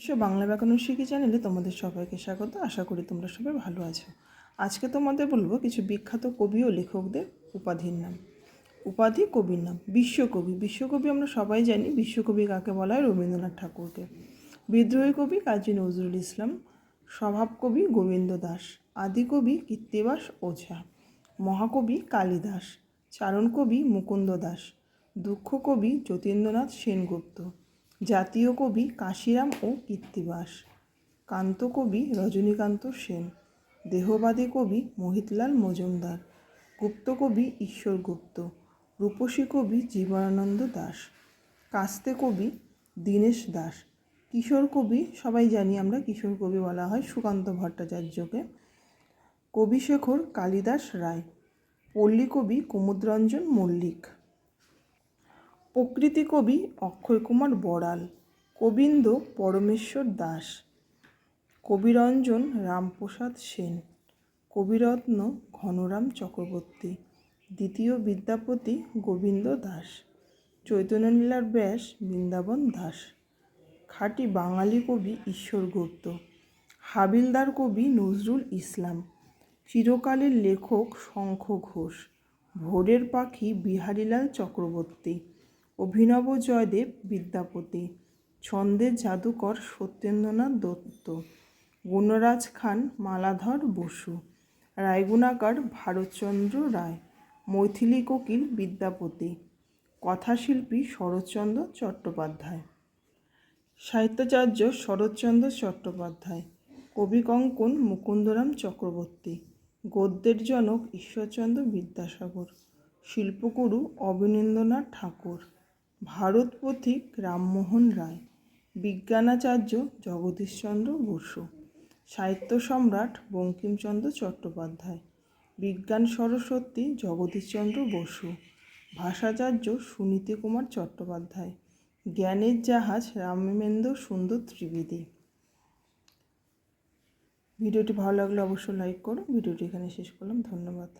বিশ্ব বাংলা ব্যাকরণ শিখি চ্যানেলে তোমাদের সবাইকে স্বাগত। আশা করি তোমরা সবাই ভালো আছো। আজকে তোমাদের বলব কিছু বিখ্যাত কবি ও লেখকদের উপাধির নাম। উপাধি কবির নাম বিশ্বকবি। বিশ্বকবি আমরা সবাই জানি। বিশ্বকবি কাকে বলা হয়? রবীন্দ্রনাথ ঠাকুরকে। বিদ্রোহী কবি কাজী নজরুল ইসলাম। স্বভাব কবি গোবিন্দ দাস। আদিকবি কীর্তিবাস ওঝা। মহাকবি কালিদাস। চারণ কবি মুকুন্দ দাস। দুঃখ কবি যতীন্দ্রনাথ সেনগুপ্ত। জাতীয় কবি কাশিরাম ও কীর্তিবাস, কান্ত কবি রজনীকান্ত সেন, দেহবাদী কবি মোহিতলাল মজুমদার, গুপ্ত কবি ঈশ্বর গুপ্ত, রূপসী কবি জীবনানন্দ দাস, কাস্তে কবি দীনেশ দাস, কিশোর কবি সবাই জানি আমরা কিশোর কবি বলা হয় সুকান্ত ভট্টাচার্যকে, কবিশেখর কালিদাস রায়, পল্লী কবি কুমুদরঞ্জন মল্লিক। প্রকৃতি কবি অক্ষয় কুমার বড়াল, গোবিন্দ পরমেশ্বর দাস, কবিরঞ্জন রামপ্রসাদ সেন, কবিরত্ন ঘনরাম চক্রবর্তী, দ্বিতীয় বিদ্যাপতি গোবিন্দ দাস, চৈতন্যলীলার ব্যাস বৃন্দাবন দাস, খাঁটি বাঙালি কবি ঈশ্বর গুপ্ত, হাবিলদার কবি নজরুল ইসলাম, চিরকালের লেখক শঙ্খ ঘোষ, ভোরের পাখি বিহারীলাল চক্রবর্তী অভিনব জয়দেব বিদ্যাপতি ছন্দের জাদুকর সত্যেন্দ্রনাথ দত্ত, গুণরাজ খান মালাধর বসু, রায়গুণাকার ভারতচন্দ্র রায়, মৈথিলী কোকিল বিদ্যাপতি, কথাশিল্পী শরৎচন্দ্র চট্টোপাধ্যায়, সাহিত্যাচার্য শরৎচন্দ্র চট্টোপাধ্যায়, কবি কঙ্কন মুকুন্দরাম চক্রবর্তী, গদ্যের জনক ঈশ্বরচন্দ্র বিদ্যাসাগর, শিল্পগুরু অবনীন্দ্রনাথ ঠাকুর। ভারত পথিক রামমোহন রায়, বিজ্ঞানাচার্য জগদীশচন্দ্র বসু, সাহিত্য সম্রাট বঙ্কিমচন্দ্র চট্টোপাধ্যায়, বিজ্ঞান সরস্বতী জগদীশচন্দ্র বসু, ভাষাচার্য সুনীতি কুমার চট্টোপাধ্যায়, জ্ঞানের জাহাজ রামেন্দ্র সুন্দর ত্রিবেদী। ভিডিওটি ভালো লাগলে অবশ্যই লাইক করো। ভিডিওটি এখানে শেষ করলাম। ধন্যবাদ।